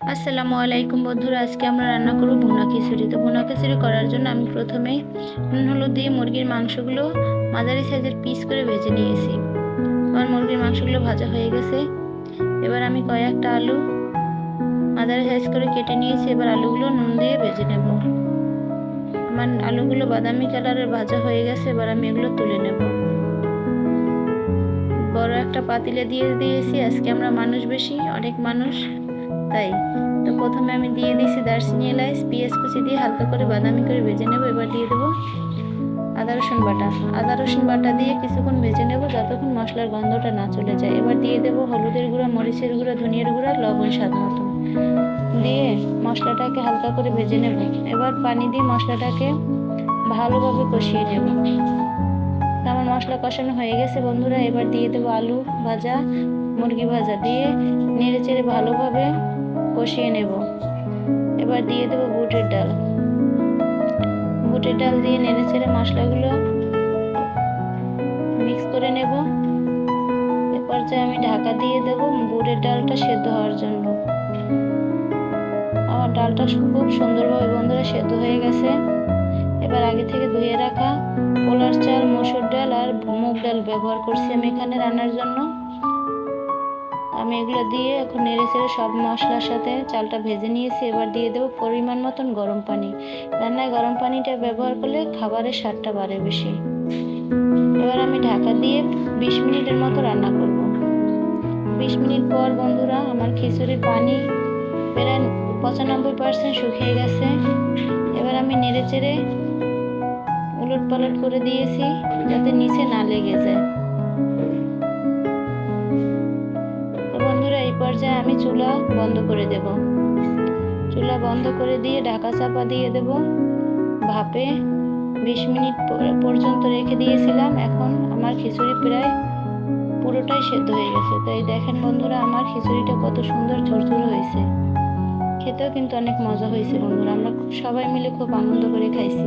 আসসালামু আলাইকুম বন্ধুরা, আজকে আমরা রান্না করব ভুনা খিচুড়ি। তো ভুনা খিচুড়ি করার জন্য আমি প্রথমে নুন, হলুদ দিয়ে মুরগির মাংসগুলো মাঝারি সাইজের পিস করে ভেজে নিয়েছি। আমার মুরগির মাংসগুলো ভাজা হয়ে গেছে। এবার আমি কয়েকটা আলু মাঝারি সাইজ করে কেটে নিয়েছি। এবার আলুগুলো নুন দিয়ে ভেজে নেব। আমার আলুগুলো বাদামি কালারের ভাজা হয়ে গেছে, এবার আমি এগুলো তুলে নেব। বড় একটা পাতিলে দিয়ে দিয়েছি। আজকে আমরা মানুষ বেশি, অনেক মানুষ। তাই? তো প্রথমে আমি দিয়ে দিয়েছি দারচিনি এলাচ, পেঁয়াজ কুচি দিয়ে হালকা করে বাদামি করে ভেজে নেব, এবার দিয়ে দেবো আদা রসুন বাটা। আদা রসুন বাটা দিয়ে কিছুক্ষণ ভেজে নেব যতক্ষণ মশলার গন্ধটা না চলে যায়। এবার দিয়ে দেবো হলুদের গুঁড়া, মরিচের গুঁড়া, ধনিয়ার গুঁড়া লবণ স্বাদ মতো। দিয়ে মশলাটাকে হালকা করে ভেজে নেব। এবার পানি দিয়ে মশলাটাকে ভালোভাবে কষিয়ে নেব। আমার মশলা কষানো হয়ে গেছে বন্ধুরা, এবার দিয়ে দেবো আলু ভাজা, মুরগি ভাজা। দিয়ে নেড়ে চেড়ে ভালোভাবে কষিয়ে নেব। এবার দিয়ে দেবো বুটের ডাল। বুটের ডাল দিয়ে নেড়ে ছেড়ে মশলাগুলো মিক্স করে নেব। এ পর্যায়ে আমি ঢাকা দিয়ে দেবো বুটের ডালটা সেদ্ধ হওয়ার জন্য। আমার ডালটা খুব সুন্দরভাবে বন্ধুরা সেদ্ধ হয়ে গেছে। এবার আগে থেকে ধুয়ে রাখা পোলার চাল, মসুর ডাল আর মুগ ডাল ব্যবহার করছি আমি এখানে রান্নার জন্য। আমি এগুলো দিয়ে এখন নেড়ে চেড়ে সব মশলার সাথে চালটা ভেজে নিয়েছি। এবার দিয়ে দেবো পরিমাণ মতন গরম পানি। রান্নায় গরম পানিটা ব্যবহার করলে খাবারের স্বাদটা বাড়ে বেশি। এবার আমি ঢাকা দিয়ে বিশ মিনিটের মতো রান্না করব। বিশ মিনিট পর বন্ধুরা, আমার খিচুড়ির পানি প্রায় পঁচানব্বই পার্সেন্ট শুকিয়ে গেছে। এবার আমি নেড়ে চেড়ে উলট পালট করে দিয়েছি যাতে নিচে না লেগে যায়। পর্যায়ে আমি চুলা বন্ধ করে দেব। চুলা বন্ধ করে দিয়ে ঢাকা চাপা দিয়ে দেব। ভাপে বিশ মিনিট পর্যন্ত রেখে দিয়েছিলাম। এখন আমার খিচুড়ি প্রায় পুরোটাই সেদ্ধ হয়ে গেছে। তো এই দেখেন বন্ধুরা, আমার খিচুড়িটা কত সুন্দর ঝরঝর হয়েছে। খেতেও কিন্তু অনেক মজা হয়েছে বন্ধুরা। আমরা সবাই মিলে খুব আনন্দ করে খাইছি।